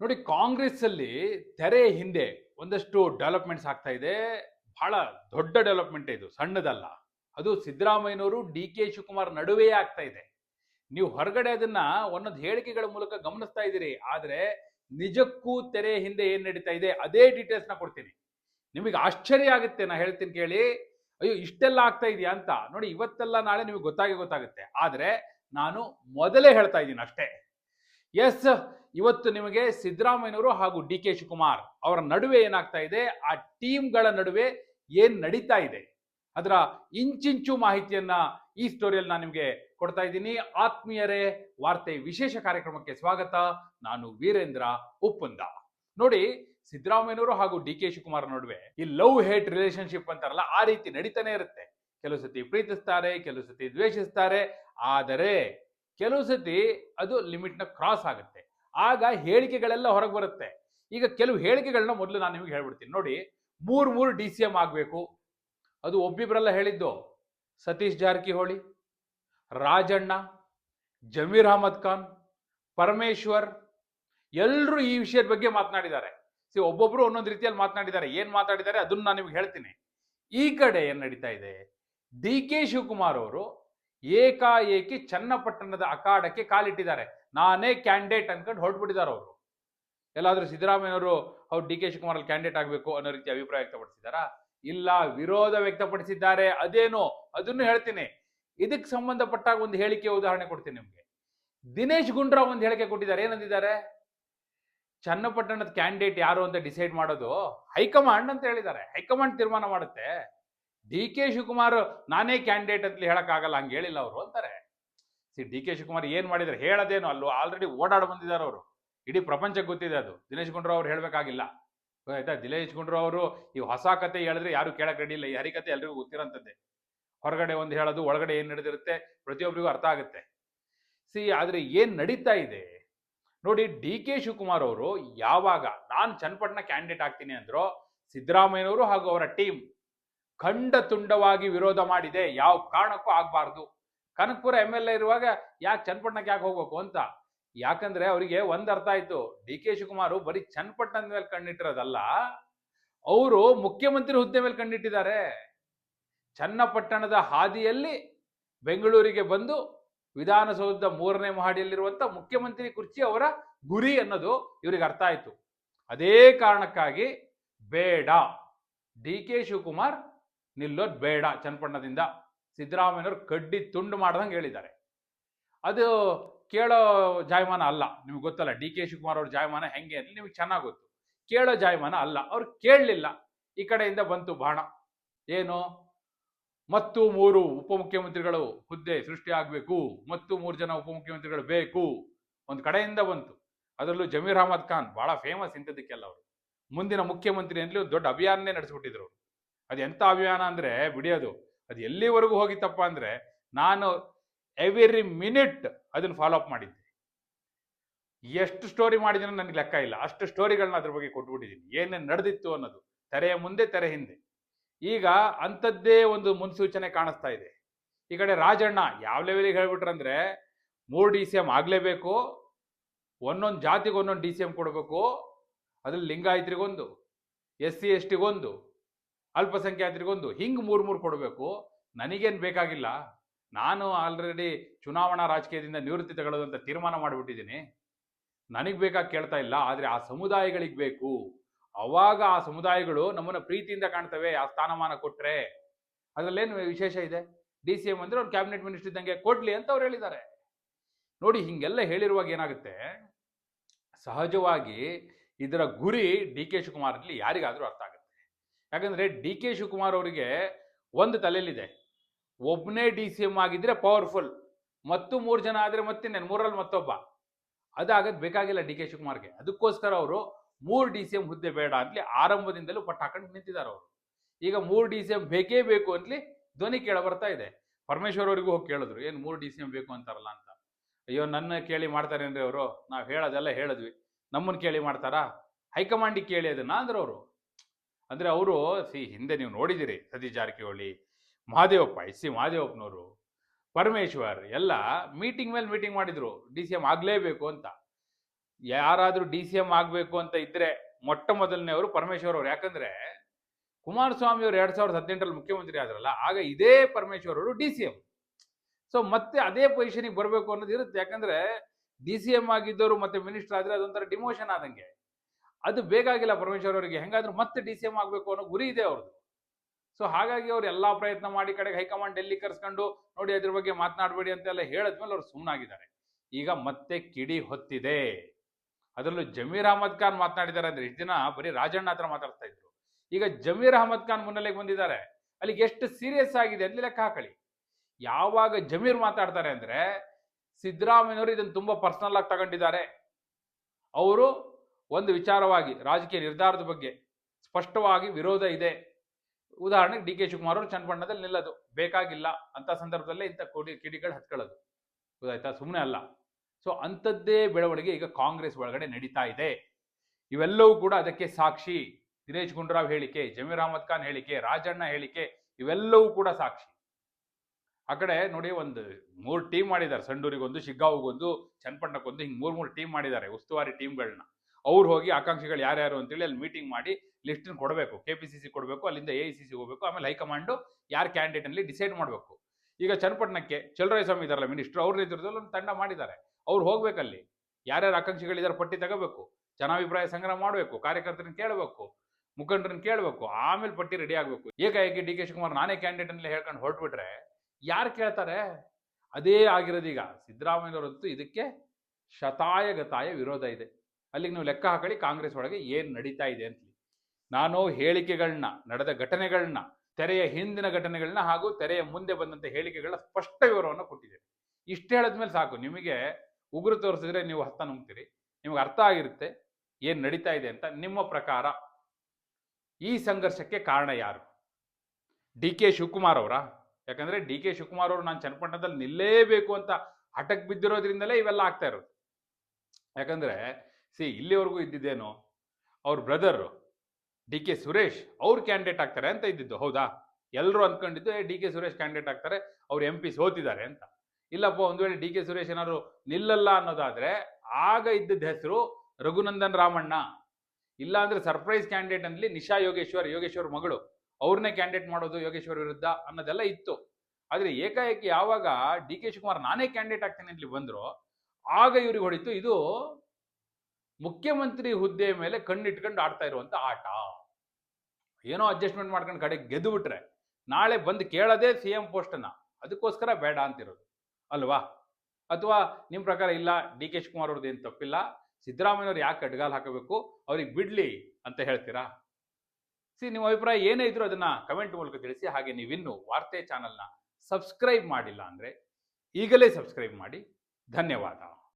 ನೋಡಿ ಕಾಂಗ್ರೆಸ್ ಅಲ್ಲಿ ತೆರೆ ಹಿಂದೆ ಒಂದಷ್ಟು ಡೆವಲಪ್ಮೆಂಟ್ಸ್ ಆಗ್ತಾ ಇದೆ. ಬಹಳ ದೊಡ್ಡ ಡೆವಲಪ್ಮೆಂಟ್ ಇದು, ಸಣ್ಣದಲ್ಲ. ಅದು ಸಿದ್ದರಾಮಯ್ಯನವರು ಡಿ ಕೆ ಶಿವಕುಮಾರ್ ನಡುವೆ ಆಗ್ತಾ ಇದೆ. ನೀವು ಹೊರಗಡೆ ಅದನ್ನ ಒಂದೊಂದು ಹೇಳಿಕೆಗಳ ಮೂಲಕ ಗಮನಿಸ್ತಾ ಇದ್ದೀರಿ. ಆದ್ರೆ ನಿಜಕ್ಕೂ ತೆರೆ ಹಿಂದೆ ಏನ್ ನಡೀತಾ ಇದೆ, ಅದೇ ಡೀಟೇಲ್ಸ್ನ ಕೊಡ್ತೀನಿ. ನಿಮಗೆ ಆಶ್ಚರ್ಯ ಆಗುತ್ತೆ, ನಾ ಹೇಳ್ತೀನಿ ಕೇಳಿ. ಅಯ್ಯೋ, ಇಷ್ಟೆಲ್ಲ ಆಗ್ತಾ ಇದೆಯಾ ಅಂತ. ನೋಡಿ, ಇವತ್ತೆಲ್ಲ ನಾಳೆ ನಿಮಗೆ ಗೊತ್ತಾಗಿ ಗೊತ್ತಾಗುತ್ತೆ. ಆದ್ರೆ ನಾನು ಮೊದಲೇ ಹೇಳ್ತಾ ಇದ್ದೀನಿ ಅಷ್ಟೇ. ಎಸ್ ಇವತ್ತು ನಿಮಗೆ ಸಿದ್ದರಾಮಯ್ಯನವರು ಹಾಗೂ ಡಿ ಕೆ ಶಿವಕುಮಾರ್ ಅವರ ನಡುವೆ ಏನಾಗ್ತಾ ಇದೆ, ಆ ಟೀಮ್ಗಳ ನಡುವೆ ಏನ್ ನಡೀತಾ ಇದೆ. ಅದರ ಇಂಚಿಂಚು ಮಾಹಿತಿಯನ್ನ ಈ ಸ್ಟೋರಿಯಲ್ಲಿ ನಾನು ನಿಮಗೆ ಕೊಡ್ತಾ ಇದ್ದೀನಿ. ಆತ್ಮೀಯರೇ, ವಾರ್ತೆ ವಿಶೇಷ ಕಾರ್ಯಕ್ರಮಕ್ಕೆ ಸ್ವಾಗತ. ನಾನು ವೀರೇಂದ್ರ ಉಪ್ಪುಂದ. ನೋಡಿ, ಸಿದ್ದರಾಮಯ್ಯನವರು ಹಾಗೂ ಡಿ ಕೆ ಶಿವಕುಮಾರ್ ನಡುವೆ ಈ ಲವ್ ಹೇಟ್ ರಿಲೇಶನ್ಶಿಪ್ ಅಂತಾರಲ್ಲ, ಆ ರೀತಿ ನಡೀತಾನೆ ಇರುತ್ತೆ. ಕೆಲವು ಸತಿ ಪ್ರೀತಿಸ್ತಾರೆ, ಕೆಲವು ಸತಿ ದ್ವೇಷಿಸ್ತಾರೆ. ಆದರೆ, ಕೆಲವು ಸತಿ ಅದು ಲಿಮಿಟ್ನ ಕ್ರಾಸ್ ಆಗುತ್ತೆ. ಆಗ ಹೇಳಿಕೆಗಳೆಲ್ಲ ಹೊರಗೆ ಬರುತ್ತೆ. ಈಗ ಕೆಲವು ಹೇಳಿಕೆಗಳನ್ನ ಮೊದಲು ನಾನು ನಿಮಗೆ ಹೇಳ್ಬಿಡ್ತೀನಿ. ನೋಡಿ, ಮೂರು ಮೂರು ಡಿ ಸಿ ಎಂ ಆಗಬೇಕು. ಅದು ಒಬ್ಬಿಬ್ರೆಲ್ಲ ಹೇಳಿದ್ದು? ಸತೀಶ್ ಜಾರಕಿಹೊಳಿ, ರಾಜಣ್ಣ, ಜಮೀರ್ ಅಹಮದ್ ಖಾನ್, ಪರಮೇಶ್ವರ್ ಎಲ್ಲರೂ ಈ ವಿಷಯದ ಬಗ್ಗೆ ಮಾತನಾಡಿದ್ದಾರೆ. ಸಿ, ಒಬ್ಬೊಬ್ರು ಒಂದೊಂದು ರೀತಿಯಲ್ಲಿ ಮಾತನಾಡಿದ್ದಾರೆ. ಏನು ಮಾತಾಡಿದ್ದಾರೆ ಅದನ್ನು ನಾನು ನಿಮ್ಗೆ ಹೇಳ್ತೀನಿ. ಈ ಕಡೆ ಏನು ನಡೀತಾ ಇದೆ? ಡಿ ಕೆ ಶಿವಕುಮಾರ್ ಅವರು ಏಕಾಏಕಿ ಚನ್ನಪಟ್ಟಣದ ಅಖಾಡಕ್ಕೆ ಕಾಲಿಟ್ಟಿದ್ದಾರೆ. ನಾನೇ ಕ್ಯಾಂಡಿಡೇಟ್ ಅನ್ಕೊಂಡು ಹೊರಟ್ಬಿಟ್ಟಿದ್ದಾರೆ ಅವರು. ಎಲ್ಲಾದರೂ ಸಿದ್ದರಾಮಯ್ಯವರು ಅವ್ರು ಡಿ ಕೆ ಶಿವಕುಮಾರ್ ಅಲ್ಲಿ ಕ್ಯಾಂಡಿಡೇಟ್ ಆಗಬೇಕು ಅನ್ನೋ ರೀತಿ ಅಭಿಪ್ರಾಯ ವ್ಯಕ್ತಪಡಿಸಿದಾರಾ ಇಲ್ಲ, ವಿರೋಧ ವ್ಯಕ್ತಪಡಿಸಿದ್ದಾರೆ. ಅದೇನು, ಅದನ್ನು ಹೇಳ್ತೀನಿ. ಇದಕ್ಕೆ ಸಂಬಂಧಪಟ್ಟಾಗ ಒಂದು ಹೇಳಿಕೆ ಉದಾಹರಣೆ ಕೊಡ್ತೀನಿ ನಿಮ್ಗೆ. ದಿನೇಶ್ ಗುಂಡ್ರಾವ್ ಒಂದು ಹೇಳಿಕೆ ಕೊಟ್ಟಿದ್ದಾರೆ. ಏನಂದಿದ್ದಾರೆ? ಚನ್ನಪಟ್ಟಣದ ಕ್ಯಾಂಡಿಡೇಟ್ ಯಾರು ಅಂತ ಡಿಸೈಡ್ ಮಾಡೋದು ಹೈಕಮಾಂಡ್ ಅಂತ ಹೇಳಿದ್ದಾರೆ. ಹೈಕಮಾಂಡ್ ತೀರ್ಮಾನ ಮಾಡುತ್ತೆ. ಡಿ ಕೆ ಶಿವಕುಮಾರ್ ನಾನೇ ಕ್ಯಾಂಡಿಡೇಟ್ ಅಂತ ಹೇಳಕ್ಕಾಗಲ್ಲ, ಹಂಗೆ ಹೇಳಿಲ್ಲ ಅವರು ಅಂತಾರೆ. ಸಿ, ಡಿ ಕೆ ಶಿವಕುಮಾರ್ ಏನ್ ಮಾಡಿದ್ದಾರೆ ಹೇಳೋದೇನು ಅಲ್ಲೂ ಆಲ್ರೆಡಿ ಓಡಾಡಿ ಬಂದಿದ್ದಾರೆ ಅವರು. ಇಡೀ ಪ್ರಪಂಚಕ್ಕೆ ಗೊತ್ತಿದೆ ಅದು. ದಿನೇಶ್ ಗುಂಡ್ರೂ ಅವ್ರು ಹೇಳ್ಬೇಕಾಗಿಲ್ಲ. ಆಯ್ತಾ ದಿನೇಶ್ ಗುಂಡ್ರು ಅವರು ಈ ಹೊಸ ಕತೆ ಹೇಳಿದ್ರೆ ಯಾರು ಕೇಳಕ್ಕೆ ರೆಡಿ ಇಲ್ಲ. ಈ ಹರಿಕತೆ ಎಲ್ರಿಗೂ ಗೊತ್ತಿರೋಂಥದ್ದೇ. ಹೊರಗಡೆ ಒಂದು ಹೇಳೋದು, ಒಳಗಡೆ ಏನ್ ನಡೆದಿರುತ್ತೆ ಪ್ರತಿಯೊಬ್ಬರಿಗೂ ಅರ್ಥ ಆಗುತ್ತೆ. ಸಿ, ಆದ್ರೆ ಏನ್ ನಡೀತಾ ಇದೆ? ನೋಡಿ, ಡಿ ಕೆ ಶಿವಕುಮಾರ್ ಅವರು ಯಾವಾಗ, ನಾನು ಚನ್ನಪಟ್ಟಣ ಕ್ಯಾಂಡಿಡೇಟ್ ಆಗ್ತೀನಿ ಅಂದ್ರೋ, ಸಿದ್ದರಾಮಯ್ಯನವರು ಹಾಗೂ ಅವರ ಟೀಮ್ ಖಂಡ ತುಂಡವಾಗಿ ವಿರೋಧ ಮಾಡಿದೆ. ಯಾವ ಕಾರಣಕ್ಕೂ ಆಗಬಾರ್ದು. ಕನಕಪುರ ಎಂ ಎಲ್ ಎ ಇರುವಾಗ ಯಾಕೆ ಚನ್ನಪಟ್ಟಣಕ್ಕೆ ಯಾಕೆ ಹೋಗ್ಬೇಕು ಅಂತ? ಯಾಕಂದ್ರೆ ಅವರಿಗೆ ಒಂದ್ ಅರ್ಥ ಆಯ್ತು. ಡಿ ಕೆ ಶಿವಕುಮಾರ್ ಬರೀ ಚನ್ನಪಟ್ಟಣದ ಮೇಲೆ ಕಣ್ಣಿಟ್ಟಿರೋದಲ್ಲ, ಅವರು ಮುಖ್ಯಮಂತ್ರಿ ಹುದ್ದೆ ಮೇಲೆ ಕಣ್ಣಿಟ್ಟಿದ್ದಾರೆ. ಚನ್ನಪಟ್ಟಣದ ಹಾದಿಯಲ್ಲಿ ಬೆಂಗಳೂರಿಗೆ ಬಂದು ವಿಧಾನಸೌಧದ ಮೂರನೇ ಮಹಡಿಯಲ್ಲಿರುವಂಥ ಮುಖ್ಯಮಂತ್ರಿ ಕುರ್ಚಿ ಅವರ ಗುರಿ ಅನ್ನೋದು ಇವರಿಗೆ ಅರ್ಥ ಆಯ್ತು. ಅದೇ ಕಾರಣಕ್ಕಾಗಿ ಬೇಡ. ಡಿ ಕೆ ಶಿವಕುಮಾರ್ ನಿಲ್ಲೋದ್ ಬೇಡ. ಚನ್ನಪಟ್ಟಣದಿಂದ ಸಿದ್ದರಾಮಯ್ಯವರು ಕಡ್ಡಿ ತುಂಡು ಮಾಡ್ದಂಗೆ ಹೇಳಿದ್ದಾರೆ. ಅದು ಕೇಳೋ ಜಾಯಮಾನ ಅಲ್ಲ. ನಿಮ್ಗೆ ಗೊತ್ತಲ್ಲ, ಡಿ ಕೆ ಶಿವಕುಮಾರ್ ಅವ್ರ ಜಾಯಮಾನ ಹೆಂಗೆ ಅಂತ ನಿಮ್ಗೆ ಚೆನ್ನಾಗಿ ಗೊತ್ತು. ಕೇಳೋ ಜಾಯಮಾನ ಅಲ್ಲ. ಅವ್ರು ಕೇಳಲಿಲ್ಲ. ಈ ಕಡೆಯಿಂದ ಬಂತು ಬಾಣ. ಏನು? ಮತ್ತು ಮೂರು ಉಪಮುಖ್ಯಮಂತ್ರಿಗಳು ಹುದ್ದೆ ಸೃಷ್ಟಿ ಆಗಬೇಕು. ಮತ್ತು ಮೂರು ಜನ ಉಪಮುಖ್ಯಮಂತ್ರಿಗಳು ಬೇಕು. ಒಂದು ಕಡೆಯಿಂದ ಬಂತು. ಅದರಲ್ಲೂ ಜಮೀರ್ ಅಹಮದ್ ಖಾನ್ ಬಹಳ ಫೇಮಸ್ ಇಂಥದಕ್ಕೆಲ್ಲ ಅವರು. ಮುಂದಿನ ಮುಖ್ಯಮಂತ್ರಿ ಒಂದು ದೊಡ್ಡ ಅಭಿಯಾನನೇ ನಡೆಸಿಬಿಟ್ಟಿದ್ರು. ಅದು ಎಂಥ ಅಭಿಯಾನ ಅಂದರೆ, ಬಿಡಿಯೋದು. ಅದು ಎಲ್ಲಿವರೆಗೂ ಹೋಗಿತ್ತಪ್ಪ ಅಂದರೆ, ನಾನು ಎವ್ರಿ ಮಿನಿಟ್ ಅದನ್ನು ಫಾಲೋ ಅಪ್ ಮಾಡಿದ್ದೆ. ಎಷ್ಟು ಸ್ಟೋರಿ ಮಾಡಿದ್ದೀನಿ ನನಗೆ ಲೆಕ್ಕ ಇಲ್ಲ. ಅಷ್ಟು ಸ್ಟೋರಿಗಳನ್ನ ಅದ್ರ ಬಗ್ಗೆ ಕೊಟ್ಬಿಟ್ಟಿದ್ದೀನಿ. ಏನೇನು ನಡೆದಿತ್ತು ಅನ್ನೋದು. ತೆರೆಯ ಮುಂದೆ, ತೆರೆ ಹಿಂದೆ. ಈಗ ಅಂಥದ್ದೇ ಒಂದು ಮುನ್ಸೂಚನೆ ಕಾಣಿಸ್ತಾ ಇದೆ. ಈ ಕಡೆ ರಾಜಣ್ಣ ಯಾವ ಲೆವೆಲಿಗೆ ಹೇಳ್ಬಿಟ್ರಂದ್ರೆ ಮೂರು ಡಿ ಸಿ ಎಂ ಆಗಲೇಬೇಕು. ಒಂದೊಂದು ಜಾತಿಗೆ ಒಂದೊಂದು ಡಿ ಸಿ ಎಂ ಕೊಡಬೇಕು. ಅದ್ರಲ್ಲಿ ಲಿಂಗಾಯತ್ರಿಗೊಂದು ಎಸ್ ಸಿ ಎಸ್ ಟಿಗೊಂದು ಅಲ್ಪಸಂಖ್ಯಾತರಿಗೊಂದು, ಹಿಂಗೆ ಮೂರು ಮೂರು ಕೊಡಬೇಕು, ನನಗೇನು ಬೇಕಾಗಿಲ್ಲ? ನಾನು ಆಲ್ರೆಡಿ ಚುನಾವಣಾ ರಾಜಕೀಯದಿಂದ ನಿವೃತ್ತಿ ತಗೊಳ್ಳೋದಂತ ತೀರ್ಮಾನ ಮಾಡಿಬಿಟ್ಟಿದ್ದೀನಿ. ನನಗೆ ಬೇಕಾಗಿ ಕೇಳ್ತಾ ಇಲ್ಲ, ಆದರೆ ಆ ಸಮುದಾಯಗಳಿಗೆ ಬೇಕು. ಅವಾಗ ಆ ಸಮುದಾಯಗಳು ನಮ್ಮನ್ನ ಪ್ರೀತಿಯಿಂದ ಕಾಣ್ತವೆ, ಆ ಸ್ಥಾನಮಾನ ಕೊಟ್ರೆ. ಅದರಲ್ಲೇನು ವಿಶೇಷ ಇದೆ? ಡಿ ಸಿ ಎಂ ಅಂದ್ರೆ ಅವ್ರು ಕ್ಯಾಬಿನೆಟ್ ಮಿನಿಸ್ಟರ್ ಇದ್ದಂಗೆ ಕೊಡ್ಲಿ ಅಂತ ಅವ್ರು ಹೇಳಿದ್ದಾರೆ. ನೋಡಿ, ಹಿಂಗೆಲ್ಲ ಹೇಳಿರುವಾಗ ಏನಾಗುತ್ತೆ? ಸಹಜವಾಗಿ ಇದರ ಗುರಿ ಡಿ ಕೆ ಶಿವಕುಮಾರ್ ಯಾರಿಗಾದ್ರೂ ಅರ್ಥ ಆಗುತ್ತೆ. ಯಾಕಂದ್ರೆ ಡಿ ಕೆ ಶಿವಕುಮಾರ್ ಅವರಿಗೆ ಒಂದು ತಲೆಯಲ್ಲಿದೆ. ಒಬ್ಬನೇ ಡಿ ಸಿ ಎಂ ಆಗಿದ್ರೆ ಪವರ್ಫುಲ್ ಮತ್ತು ಮೂರು ಜನ ಆದ್ರೆ ಮತ್ತಿನ್ನೇನು ಮೂರಲ್ಲಿ ಮತ್ತೊಬ್ಬ. ಅದಾಗದ್ ಬೇಕಾಗಿಲ್ಲ ಡಿ ಕೆ ಶಿವಕುಮಾರ್ಗೆ. ಅದಕ್ಕೋಸ್ಕರ ಅವರು ಮೂರು ಡಿ ಸಿ ಎಂ ಹುದ್ದೆ ಬೇಡ ಅಂತಲಿ ಆರಂಭದಿಂದಲೂ ಪಟ್ಟ ಹಾಕೊಂಡು ನಿಂತಿದ್ದಾರೆ ಅವರು. ಈಗ ಮೂರು ಡಿ ಸಿ ಎಂ ಬೇಕೇ ಬೇಕು ಅಂತಲಿ ಧ್ವನಿ ಕೇಳ ಬರ್ತಾ ಇದೆ. ಪರಮೇಶ್ವರ್ ಅವರಿಗೂ ಹೋಗಿ ಕೇಳಿದ್ರು, ಏನು ಮೂರು ಡಿ ಸಿ ಎಂ ಬೇಕು ಅಂತಾರಲ್ಲ ಅಂತ. ಅಯ್ಯೋ, ನನ್ನ ಕೇಳಿ ಮಾಡ್ತಾರೇನ್ರಿ ಅವರು? ನಾವು ಹೇಳೋದೆಲ್ಲ ಹೇಳಿದ್ವಿ. ನಮ್ಮನ್ನು ಕೇಳಿ ಮಾಡ್ತಾರಾ? ಹೈಕಮಾಂಡಿಗೆ ಕೇಳಿ ಅದನ್ನ? ಅಂದ್ರೆ ಅವರು. ಅಂದ್ರೆ ಅವರು, ಸಿ, ಹಿಂದೆ ನೀವು ನೋಡಿದಿರಿ ಸತೀಶ್ ಜಾರಕಿಹೊಳಿ, ಮಹಾದೇವಪ್ಪ, ಎಸ್ ಸಿ ಮಹಾದೇವಪ್ಪನವರು, ಪರಮೇಶ್ವರ್ ಎಲ್ಲ ಮೀಟಿಂಗ್ ಮೇಲೆ ಮೀಟಿಂಗ್ ಮಾಡಿದ್ರು, ಡಿ ಸಿ ಎಂ ಆಗಲೇಬೇಕು ಅಂತ. ಯಾರಾದರೂ ಡಿ ಸಿ ಎಂ ಆಗ್ಬೇಕು ಅಂತ ಇದ್ದರೆ ಮೊಟ್ಟ ಮೊದಲನೇ ಅವರು ಪರಮೇಶ್ವರ್ ಅವರು. ಯಾಕಂದ್ರೆ ಕುಮಾರಸ್ವಾಮಿ ಅವರು ಎರಡು ಸಾವಿರದ ಹದಿನೆಂಟರಲ್ಲಿ ಮುಖ್ಯಮಂತ್ರಿ ಆದ್ರಲ್ಲ, ಆಗ ಇದೇ ಪರಮೇಶ್ವರ್ ಅವರು ಡಿ ಸಿ ಎಂ. ಸೊ, ಮತ್ತೆ ಅದೇ ಪೊಸಿಷನಿಗೆ ಬರಬೇಕು ಅನ್ನೋದು ಇರುತ್ತೆ. ಯಾಕಂದ್ರೆ ಡಿ ಸಿ ಎಂ ಆಗಿದ್ದವರು ಮತ್ತೆ ಮಿನಿಸ್ಟರ್ ಆದರೆ ಅದೊಂಥರ ಡಿಮೋಷನ್ ಆದಂಗೆ. ಅದು ಬೇಕಾಗಿಲ್ಲ ಪರಮೇಶ್ವರ್ ಅವರಿಗೆ. ಹೆಂಗಾದ್ರೂ ಮತ್ತೆ ಡಿ ಸಿ ಎಂ ಆಗಬೇಕು ಅನ್ನೋ ಗುರಿ ಇದೆ ಅವ್ರದ್ದು. ಸೊ ಹಾಗಾಗಿ ಅವ್ರು ಎಲ್ಲಾ ಪ್ರಯತ್ನ ಮಾಡಿ ಕಡೆಗೆ ಹೈಕಮಾಂಡ್ ಡೆಲ್ಲಿ ಕರ್ಸ್ಕೊಂಡು ನೋಡಿ ಅದ್ರ ಬಗ್ಗೆ ಮಾತನಾಡಬೇಡಿ ಅಂತೆಲ್ಲ ಹೇಳಿದ್ಮೇಲೆ ಅವ್ರು ಸುಮ್ಮನಾಗಿದ್ದಾರೆ ಈಗ ಮತ್ತೆ ಕಿಡಿ ಹೊತ್ತಿದೆ. ಅದರಲ್ಲೂ ಜಮೀರ್ ಅಹಮದ್ ಖಾನ್ ಮಾತನಾಡಿದ್ದಾರೆ ಅಂದ್ರೆ ಇಷ್ಟು ದಿನ ಬರೀ ರಾಜಣ್ಣ ಹತ್ರ ಮಾತಾಡ್ತಾ ಇದ್ರು. ಈಗ ಜಮೀರ್ ಅಹಮದ್ ಖಾನ್ ಮುನ್ನೆಲೆಗೆ ಬಂದಿದ್ದಾರೆ. ಅಲ್ಲಿಗೆ ಎಷ್ಟು ಸೀರಿಯಸ್ ಆಗಿದೆ ಅಲ್ಲಿ ಲೆಕ್ಕ ಹಾಕಳಿ ಯಾವಾಗ ಜಮೀರ್ ಮಾತಾಡ್ತಾರೆ ಅಂದ್ರೆ ಸಿದ್ದರಾಮಯ್ಯವರು ಇದನ್ನು ತುಂಬಾ ಪರ್ಸನಲ್ ಆಗಿ ತಗೊಂಡಿದ್ದಾರೆ. ಅವರು ಒಂದು ವಿಚಾರವಾಗಿ ರಾಜಕೀಯ ನಿರ್ಧಾರದ ಬಗ್ಗೆ ಸ್ಪಷ್ಟವಾಗಿ ವಿರೋಧ ಇದೆ. ಉದಾಹರಣೆಗೆ ಡಿ ಕೆ ಶಿವಕುಮಾರ್ ಅವರು ಚನ್ನಪಣ್ಣದಲ್ಲಿ ನಿಲ್ಲೋದು, ಬೇಕಾಗಿಲ್ಲ ಅಂತ ಸಂದರ್ಭದಲ್ಲೇ ಇಂಥ ಕೋಡಿ ಕಿಡಿಗಳು ಹತ್ಕೊಳ್ಳೋದು. ಗೊತ್ತಾಯ್ತಾ? ಸುಮ್ಮನೆ ಅಲ್ಲ. ಸೊ ಅಂಥದ್ದೇ ಬೆಳವಣಿಗೆ ಈಗ ಕಾಂಗ್ರೆಸ್ ಒಳಗಡೆ ನಡೀತಾ ಇದೆ. ಇವೆಲ್ಲವೂ ಕೂಡ ಅದಕ್ಕೆ ಸಾಕ್ಷಿ. ದಿನೇಶ್ ಗುಂಡೂರಾವ್ ಹೇಳಿಕೆ, ಜಮೀರ್ ಅಹಮದ್ ಖಾನ್ ಹೇಳಿಕೆ, ರಾಜಣ್ಣ ಹೇಳಿಕೆ, ಇವೆಲ್ಲವೂ ಕೂಡ ಸಾಕ್ಷಿ. ಆ ಕಡೆ ನೋಡಿ ಒಂದು ಮೂರು ಟೀಮ್ ಮಾಡಿದ್ದಾರೆ. ಸಂಡೂರಿಗೊಂದು, ಶಿಗ್ಗಾವ್ಗೊಂದು, ಚನ್ನಪಟ್ಟಣಕ್ಕೊಂದು, ಹಿಂಗೆ ಮೂರು ಮೂರು ಟೀಮ್ ಮಾಡಿದ್ದಾರೆ ಉಸ್ತುವಾರಿ ಟೀಮ್ಗಳನ್ನ. ಅವ್ರು ಹೋಗಿ ಆಕಾಂಕ್ಷಿಗಳು ಯಾರ್ಯಾರು ಅಂತೇಳಿ ಅಲ್ಲಿ ಮೀಟಿಂಗ್ ಮಾಡಿ ಲಿಸ್ಟ್ ಕೊಡಬೇಕು ಕೆ ಪಿ ಸಿ ಸಿ ಕೊಡಬೇಕು, ಅಲ್ಲಿಂದ ಎ ಸಿ ಸಿ ಹೋಗಬೇಕು, ಆಮೇಲೆ ಹೈಕಮಾಂಡು ಯಾರು ಕ್ಯಾಂಡಿಡೇಟ್ ಅಲ್ಲಿ ಡಿಸೈಡ್ ಮಾಡಬೇಕು. ಈಗ ಚನ್ನಪಟ್ಟಣಕ್ಕೆ ಚಲರಾಯಸ್ವಾಮಿ ಇದಾರಲ್ಲ ಮಿನಿಸ್ಟರ್ ಅವ್ರ ನೇತೃತ್ವದಲ್ಲಿ ಒಂದು ತಂಡ ಮಾಡಿದ್ದಾರೆ. ಅವ್ರು ಹೋಗ್ಬೇಕಲ್ಲಿ. ಯಾರ್ಯಾರು ಆಕಾಂಕ್ಷಿಗಳಿದ್ದಾರೆ ಪಟ್ಟಿ ತಗೋಬೇಕು. ಜನಾಭಿಪ್ರಾಯ ಸಂಗ್ರಹ ಮಾಡಬೇಕು, ಕಾರ್ಯಕರ್ತರನ್ನ ಕೇಳಬೇಕು, ಮುಖಂಡರನ್ನ ಕೇಳಬೇಕು, ಆಮೇಲೆ ಪಟ್ಟಿ ರೆಡಿ ಆಗಬೇಕು. ಏಕಾಏಕಿ ಡಿ ಕೆ ಶಿವಕುಮಾರ್ ನಾನೇ ಕ್ಯಾಂಡಿಡೇಟ್ ಅಂತ ಹೇಳ್ಕೊಂಡು ಹೊರಟ್ಬಿಟ್ರೆ ಯಾರು ಕೇಳ್ತಾರೆ? ಅದೇ ಆಗಿರೋದೀಗ ಸಿದ್ದರಾಮಯ್ಯವರಂತೂ ಇದಕ್ಕೆ ಶತಾಯಗತಾಯ ವಿರೋಧ ಇದೆ. ಅಲ್ಲಿಗೆ ನೀವು ಲೆಕ್ಕ ಹಾಕಳಿ ಕಾಂಗ್ರೆಸ್ ಒಳಗೆ ಏನು ನಡೀತಾ ಇದೆ ಅಂತ ನಾನು ಹೇಳಿಕೆಗಳನ್ನ ನಡೆದ ಘಟನೆಗಳನ್ನ ತೆರೆಯ ಹಿಂದಿನ ಘಟನೆಗಳನ್ನ ಹಾಗೂ ತೆರೆಯ ಮುಂದೆ ಬಂದಂಥ ಹೇಳಿಕೆಗಳ ಸ್ಪಷ್ಟ ವಿವರವನ್ನು ಕೊಟ್ಟಿದ್ದೇನೆ. ಇಷ್ಟು ಹೇಳಿದ್ಮೇಲೆ ಸಾಕು, ನಿಮಗೆ ಉಗುರು ತೋರಿಸಿದ್ರೆ ನೀವು ಹತ್ತ ನುಂಗ್ತೀರಿ. ನಿಮಗೆ ಅರ್ಥ ಆಗಿರುತ್ತೆ ಏನು ನಡೀತಾ ಇದೆ ಅಂತ ನಿಮ್ಮ ಪ್ರಕಾರ. ಈ ಸಂಘರ್ಷಕ್ಕೆ ಕಾರಣ ಯಾರು? ಡಿ ಕೆ ಶಿವಕುಮಾರ್ ಅವರ? ಯಾಕಂದ್ರೆ ಡಿ ಕೆ ಶಿವಕುಮಾರ್ ಅವರು ನಾನು ಚನ್ನಪಟ್ಟಣದಲ್ಲಿ ನಿಲ್ಲೇಬೇಕು ಅಂತ ಹಠಕ್ ಬಿದ್ದಿರೋದ್ರಿಂದಲೇ ಇವೆಲ್ಲ ಆಗ್ತಾ ಇರೋದು. ಯಾಕಂದ್ರೆ ಸಿ ಇಲ್ಲಿವರೆಗೂ ಇದ್ದಿದ್ದೇನು? ಅವ್ರ ಬ್ರದರು ಡಿ ಕೆ ಸುರೇಶ್ ಅವ್ರು ಕ್ಯಾಂಡಿಡೇಟ್ ಆಗ್ತಾರೆ ಅಂತ ಇದ್ದಿದ್ದು, ಹೌದಾ? ಎಲ್ಲರೂ ಅಂದ್ಕೊಂಡಿದ್ದು ಡಿ ಕೆ ಸುರೇಶ್ ಕ್ಯಾಂಡಿಡೇಟ್ ಆಗ್ತಾರೆ, ಅವ್ರು ಎಂ ಪಿ ಸೋತಿದ್ದಾರೆ ಅಂತ. ಇಲ್ಲಪ್ಪ, ಒಂದು ವೇಳೆ ಡಿ ಕೆ ಸುರೇಶ್ ಏನಾದ್ರು ನಿಲ್ಲಲ್ಲ ಅನ್ನೋದಾದ್ರೆ, ಆಗ ಇದ್ದಿದ್ದ ಹೆಸರು ರಘುನಂದನ್ ರಾಮಣ್ಣ. ಇಲ್ಲ ಅಂದ್ರೆ ಸರ್ಪ್ರೈಸ್ ಕ್ಯಾಂಡಿಡೇಟ್ ಅಲ್ಲಿ ನಿಶಾ ಯೋಗೇಶ್ವರ್ ಯೋಗೇಶ್ವರ್ ಮಗಳು. ಅವ್ರನ್ನೇ ಕ್ಯಾಂಡಿಡೇಟ್ ಮಾಡೋದು ಯೋಗೇಶ್ವರ್ ವಿರುದ್ಧ ಅನ್ನೋದೆಲ್ಲ ಇತ್ತು. ಆದ್ರೆ ಏಕಾಏಕಿ ಯಾವಾಗ ಡಿ ಕೆ ಶಿವಕುಮಾರ್ ನಾನೇ ಕ್ಯಾಂಡಿಡೇಟ್ ಆಗ್ತೇನೆ ಇಲ್ಲಿ ಬಂದ್ರು, ಆಗ ಇವ್ರಿಗೆ ಹೊಡಿತು, ಇದು ಮುಖ್ಯಮಂತ್ರಿ ಹುದ್ದೆ ಮೇಲೆ ಕಣ್ಣಿಟ್ಕೊಂಡು ಆಡ್ತಾ ಇರುವಂತ ಆಟ. ಏನೋ ಅಡ್ಜಸ್ಟ್ಮೆಂಟ್ ಮಾಡ್ಕೊಂಡು ಕಡೆ ಗೆದ್ದು ಬಿಟ್ರೆ ನಾಳೆ ಬಂದು ಕೇಳೋದೇ ಸಿ ಎಂ ಪೋಸ್ಟನ್ನ ಅದಕ್ಕೋಸ್ಕರ ಬೇಡ ಅಂತಿರೋದು. ಅಲ್ವಾ? ಅಥವಾ ನಿಮ್ಮ ಪ್ರಕಾರ ಇಲ್ಲ ಡಿ ಕೆ ಶಿವಕುಮಾರ್ ಅವ್ರದ್ದು ಏನು ತಪ್ಪಿಲ್ಲ? ಸಿದ್ದರಾಮಯ್ಯವ್ರು ಯಾಕೆ ಅಡ್ಗಾಲ್ ಹಾಕಬೇಕು? ಅವ್ರಿಗೆ ಬಿಡ್ಲಿ ಅಂತ ಹೇಳ್ತೀರಾ? ಸಿ, ನಿಮ್ಮ ಅಭಿಪ್ರಾಯ ಏನೇ ಇದ್ರು ಅದನ್ನ ಕಮೆಂಟ್ ಮೂಲಕ ತಿಳಿಸಿ. ಹಾಗೆ ನೀವಿನ್ನು ವಾರ್ತೆ ಚಾನಲ್ನ ಸಬ್ಸ್ಕ್ರೈಬ್ ಮಾಡಿಲ್ಲ ಅಂದ್ರೆ ಈಗಲೇ ಸಬ್ಸ್ಕ್ರೈಬ್ ಮಾಡಿ. ಧನ್ಯವಾದ.